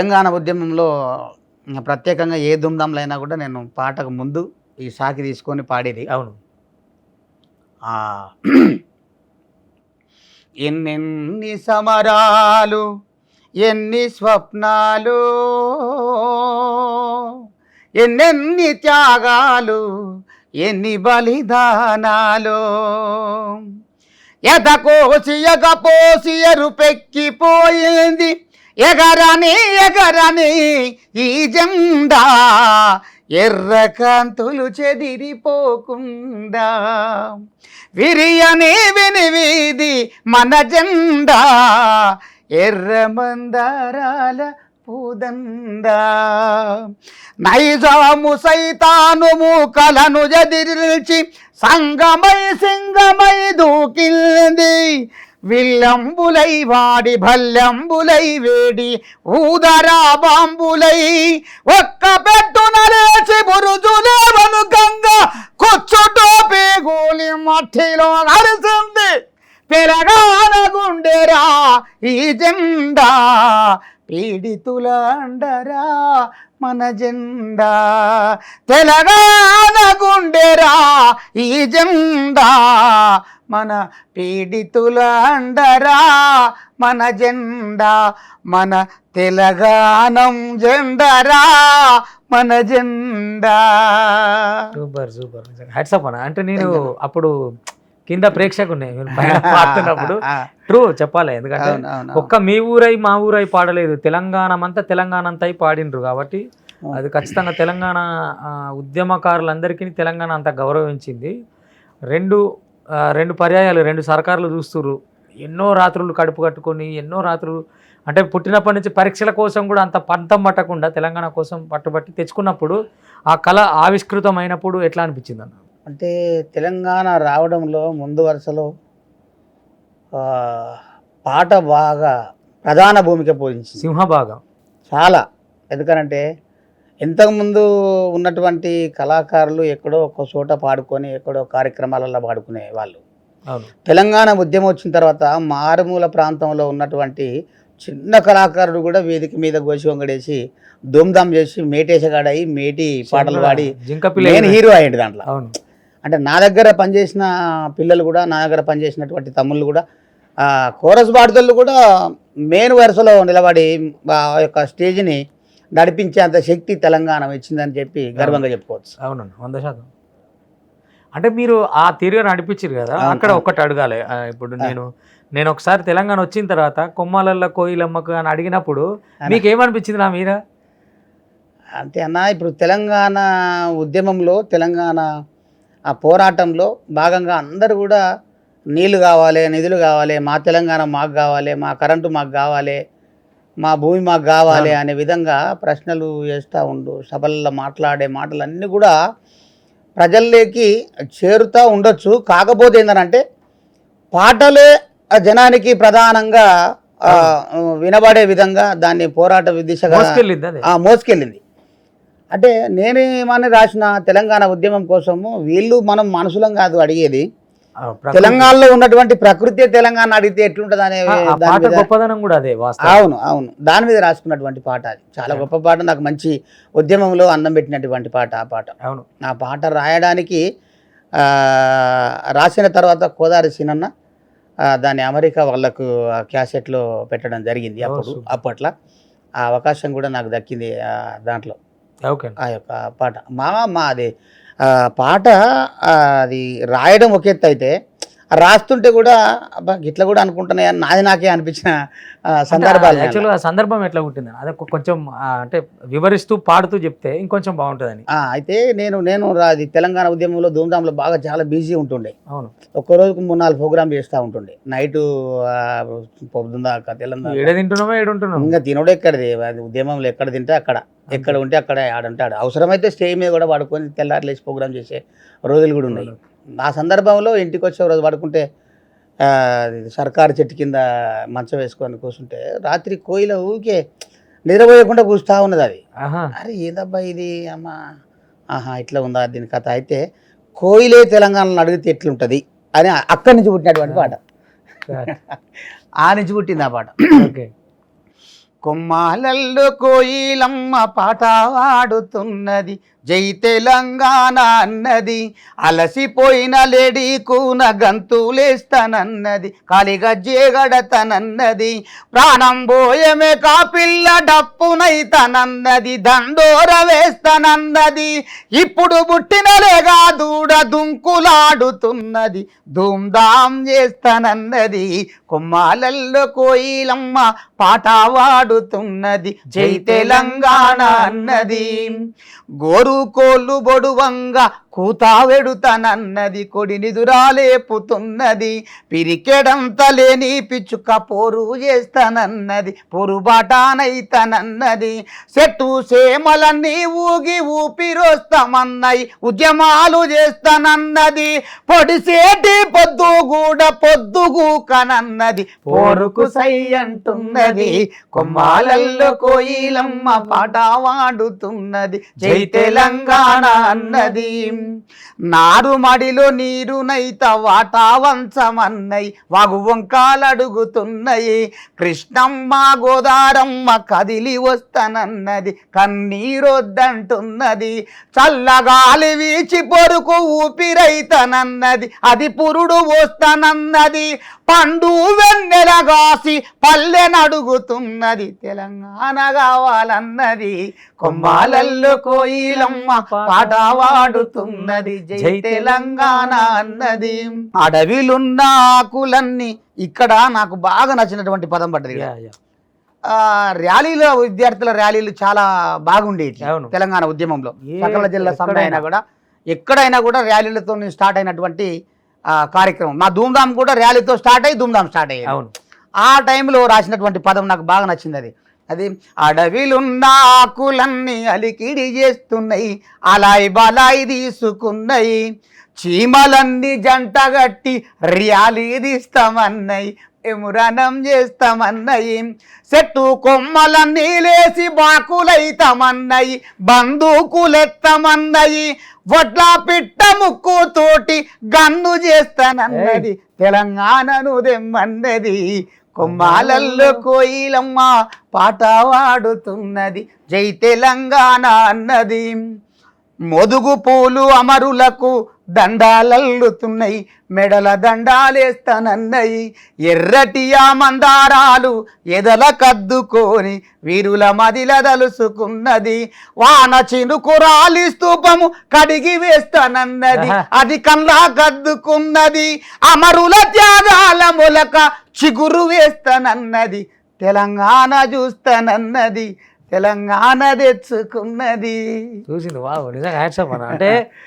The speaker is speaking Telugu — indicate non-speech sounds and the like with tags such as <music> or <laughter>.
తెలంగాణ ఉద్యమంలో ప్రత్యేకంగా ఏ దుమ్దాంలో అయినా కూడా నేను పాటకు ముందు ఈ సాకి తీసుకొని పాడేది. అవును. <clears throat> ఎన్నెన్ని సమరాలు ఎన్ని స్వప్నాలు ఎన్నెన్ని త్యాగాలు ఎన్ని బలిదానాలు. ఎదకోసి ఎగపోసి ఎరుపెక్కిపోయింది. ఎగరని ఎగరని ఈ జెండా ఎర్రకాంతులు చెదిరిపోకుండా. విరియని వినివీది మన జెండా ఎర్ర మందారాల పూదందా నైజాము సైతాను మూకలను ఎదిరిల్చి సంగమై సింగమై దూకింది. విల్లంబులై వాడి భల్లంబులై వేడి ఊదరా బాంబులై ఒక్క పెట్టున లేచి బురుజులేవను గంగ కొచ్చుటోపే గోలి మట్టిలో నడిచింది పెరగాన గుండెరా ఈ జెండా పీడితుల అండరా మన జెండా. తెలంగాణ గుండెరా ఈ జెండా. మన పీడితుల అండరా మన జెండా. మన తెలంగాణం జెండరా మన జెండా. Super super. హ్యాట్సప్ అన్న. అంటే నేను అప్పుడు కింద పైన <laughs> పాడుతున్నప్పుడు. ఆ, ట్రూ చెప్పాలి. ఎందుకంటే ఒక్క మీ ఊరై మా ఊరై పాడలేదు. తెలంగాణ అంతా తెలంగాణ అంతా అయి పాడిండ్రు కాబట్టి అది ఖచ్చితంగా తెలంగాణ ఉద్యమకారులందరికీ తెలంగాణ అంత గౌరవించింది. రెండు రెండు పర్యాయాలు రెండు సర్కారులు చూస్తుర్రు. ఎన్నో రాత్రులు కడుపు కట్టుకొని ఎన్నో రాత్రులు అంటే పుట్టినప్పటి నుంచి పరీక్షల కోసం కూడా అంత పంతం పట్టకుండా తెలంగాణ కోసం పట్టుబట్టి తెచ్చుకున్నప్పుడు ఆ కళ ఆవిష్కృతం అయినప్పుడు ఎట్లా అనిపించింది అన్న అంటే తెలంగాణ రావడంలో ముందు వరుసలో పాట బాగా ప్రధాన భూమిక పోషించింది. సింహభాగం. చాలా. ఎందుకనంటే ఇంతకుముందు ఉన్నటువంటి కళాకారులు ఎక్కడో ఒక చోట పాడుకొని ఎక్కడో కార్యక్రమాలలో పాడుకునే వాళ్ళు. తెలంగాణ ఉద్యమం వచ్చిన తర్వాత మారుమూల ప్రాంతంలో ఉన్నటువంటి చిన్న కళాకారుడు కూడా వేదిక మీద గోసి వంగడేసి ధూమ్ధామ్ చేసి మేటేసగాడయి మేటి పాటలు పాడి నేను హీరో అయ్యాడు దాంట్లో. అంటే నా దగ్గర పనిచేసిన పిల్లలు కూడా నా దగ్గర పనిచేసినటువంటి తమ్ముళ్ళు కూడా కోరస్ పాడుతలు కూడా మెయిన్ వరుసలో నిలబడి ఆ యొక్క స్టేజ్ని నడిపించేంత శక్తి తెలంగాణ ఇచ్చిందని చెప్పి గర్వంగా చెప్పుకోవచ్చు. అవునండి వంద శాతం. అంటే మీరు ఆ తీరుగా నడిపించారు కదా అక్కడ. ఒక్కటి అడగాలి. ఇప్పుడు నేను నేను ఒకసారి తెలంగాణ వచ్చిన తర్వాత కొమ్మాలల్ల కోయిలమ్మకు అని అడిగినప్పుడు. మీకు ఏమనిపించింది నా మీద అంతే అన్న ఇప్పుడు తెలంగాణ ఉద్యమంలో తెలంగాణ ఆ పోరాటంలో భాగంగా అందరూ కూడా నీళ్ళు కావాలి నిధులు కావాలి మా తెలంగాణ మాకు కావాలి మా కరెంటు మాకు కావాలి మా భూమి మాకు కావాలి అనే విధంగా ప్రశ్నలు వేస్తూ ఉండు సభల్లో మాట్లాడే మాటలన్నీ కూడా ప్రజల్లోకి చేరుతూ ఉండొచ్చు. కాకపోతే ఏంటంటే పాటలే జనానికి ప్రధానంగా వినబడే విధంగా దాన్ని పోరాట దిశగా మోసుకెళ్ళింది. అంటే నేనేమని రాసిన తెలంగాణ ఉద్యమం కోసము వీళ్ళు మనం మనుషులం కాదు అడిగేది. తెలంగాణలో ఉన్నటువంటి ప్రకృతి తెలంగాణ అడిగితే ఎట్లుంటుంది అనే గొప్పదనం కూడా అదే అవును అవును. దాని మీద రాసుకున్నటువంటి పాట అది. చాలా గొప్ప పాట. నాకు మంచి ఉద్యమంలో అన్నం పెట్టినటువంటి పాట ఆ పాట. అవును. ఆ పాట రాయడానికి రాసిన తర్వాత కోదారి సినన్న దాన్ని అమెరికా వాళ్ళకు క్యాసెట్లో పెట్టడం జరిగింది అప్పుడు. అప్పట్లో. ఆ అవకాశం కూడా నాకు దక్కింది దాంట్లో. ఆ యొక్క పాట. మామ మా అది పాట అది రాయడం ఒక ఎత్తు అయితే రాస్తుంటే కూడా అబ్బా గిట్ల కూడా అనుకుంటున్నాయి? అని నాది నాకే అనిపించిన సందర్భాలు. యాక్చువల్గా సందర్భం ఎట్లా ఉంటుంది అదే కొంచెం అంటే వివరిస్తూ పాడుతూ చెప్తే ఇంకొంచెం బాగుంటుందని. అయితే నేను నేను అది తెలంగాణ ఉద్యమంలో ధూమ్ధాంలో బాగా చాలా బిజీ ఉంటుండే. అవును. ఒక్క రోజుకు మూడు నాలుగు ప్రోగ్రామ్ చేస్తూ ఉంటుండే. నైట్ పొద్దుందాక తెలంగాణ. ఏడ తింటున్నామో ఏడు ఉంటున్నాం ఇంకా తినడు ఎక్కడది? అది ఉద్యమంలో ఎక్కడ తింటే అక్కడ. ఎక్కడ ఉంటే అక్కడ ఆడంటాడు. అవసరమైతే స్టేజ్ మీద కూడా పడుకొని తెల్లారి లేచి ప్రోగ్రామ్ చేసే రోజులు కూడా ఉన్నాయి. ఆ సందర్భంలో ఇంటికి వచ్చే రోజు పడుకుంటే సర్కారు చెట్టు కింద మంచం వేసుకొని కూర్చుంటే రాత్రి కోయిల ఊకే నిద్రపోయకుండా కూర్చుతా ఉన్నది అది. అరే ఏదబ్బా ఇది? అమ్మ. ఆహా ఇట్లా ఉందా దీని కథ? అయితే కోయిలే తెలంగాణలో అడిగితే ఎట్లుంటుంది అని అక్కడి నుంచి పుట్టినటువంటి పాట. ఆ నుంచి పుట్టింది ఆ పాట. ఓకే కుమ్మాలల్లు కోయిలమ్మ పాట ఆడుతున్నది. జై తెలంగాణ అన్నది. అలసిపోయిన లేడీ కూన గంతులేస్తానన్నది కాలిగా జేగడతనన్నది ప్రాణం పోయమే కాపిల్ల డప్పునైతనన్నది దండోర వేస్తానన్నది. ఇప్పుడు పుట్టినలేగా దూడ దుంకులాడుతున్నది. ధూమ్ధాం చేస్తానన్నది. కొమ్మాలల్లో కోయిలమ్మ పాట పాడుతున్నది. జై తెలంగాణ అన్నది. గోరు కోళ్ళు బొడువంగా కూతా వెడుతానన్నది కొడిని దురాలేపుతున్నది పిరికెడంత లేని పిచ్చుక పోరు చేస్తానన్నది. పొరుబాటానైతనన్నది చెట్టు సేమలన్నీ ఊగి ఊపిరొస్తామన్నాయి. ఉద్యమాలు చేస్తానన్నది. పొడిసేటి పొద్దు కూడా పొద్దుగూకనన్నది పోరుకు సై అంటున్నది. కొమ్మాలల్లో కోయిలమ్మ పాట వాడుతున్నది. జై తెలంగాణ అన్నది. నారు మడిలో నీరునైత వాటా వంచమన్నై వాగు వంకాలడుగుతున్నాయి కృష్ణమ్మ గోదారమ్మ కదిలి వస్తానన్నది కన్నీరొద్దంటున్నది. చల్లగాలి వీచి పొరుకు ఊపిరైతనన్నది అది పురుడు వస్తానన్నది. పండు వెన్నెలగాసి పల్లెనడుగుతున్నది తెలంగాణ కావాలన్నది. కొమ్మాలల్లో కోయిలమ్మ పాట పాడుతున్నది. జై తెలంగాణ అన్నది. అడవిలున్న ఆకులన్నీ ఇక్కడ నాకు బాగా నచ్చినటువంటి పదం పడ్డది ర్యాలీలో విద్యార్థుల ర్యాలీలు చాలా బాగుండేవి. తెలంగాణ ఉద్యమంలో. సకల జిల్లా సమ్మె అయినా. కూడా ఎక్కడైనా కూడా ర్యాలీలతో స్టార్ట్ అయినటువంటి కార్యక్రమం. మా ధూమ్ధామ్ కూడా ర్యాలీతో స్టార్ట్ అయ్యి ధూమ్ధామ్ స్టార్ట్ అయ్యాయి అవును. ఆ టైంలో రాసినటువంటి పదం నాకు బాగా నచ్చింది అది అది అడవిలున్న ఆకులన్నీ అలికిడి చేస్తున్నాయి అలాయి బలాయి తీసుకున్నాయి చీమలన్నీ జంటగట్టి ర్యాలీ తీస్తామన్నాయి ఎమురణం చేస్తామన్నాయి చెట్టు కొమ్మలన్నీ లేసి బాకులైతామన్నాయి బందూకులెత్తమన్నాయి వడ్ల పిట్ట ముక్కుతోటి గన్ను చేస్తానన్నది తెలంగాణను దెమ్మన్నది. కొమ్మాలల్లో కోయిలమ్మ పాట పాడుతున్నది. జై తెలంగాణ అన్నది. మొదుగు పూలు అమరులకు దండాలల్లుతున్నాయి. మెడల దండాలేస్తానన్నయి. ఎర్రటి ఆ మందారాలు ఎదల కద్దుకొని వీరుల మదిల దలుసుకున్నది. వాన చినుకు రాలి స్తూపము కడిగి వేస్తానన్నది. అది కల్లా కద్దుకున్నది అమరుల త్యాగాల మొలక చిగురు వేస్తానన్నది. తెలంగాణ చూస్తానన్నది. తెలంగాణ తెచ్చుకున్నది. చూసింది. వావ్ నిజంగా హ్యాట్సప్ అన్న. అంటే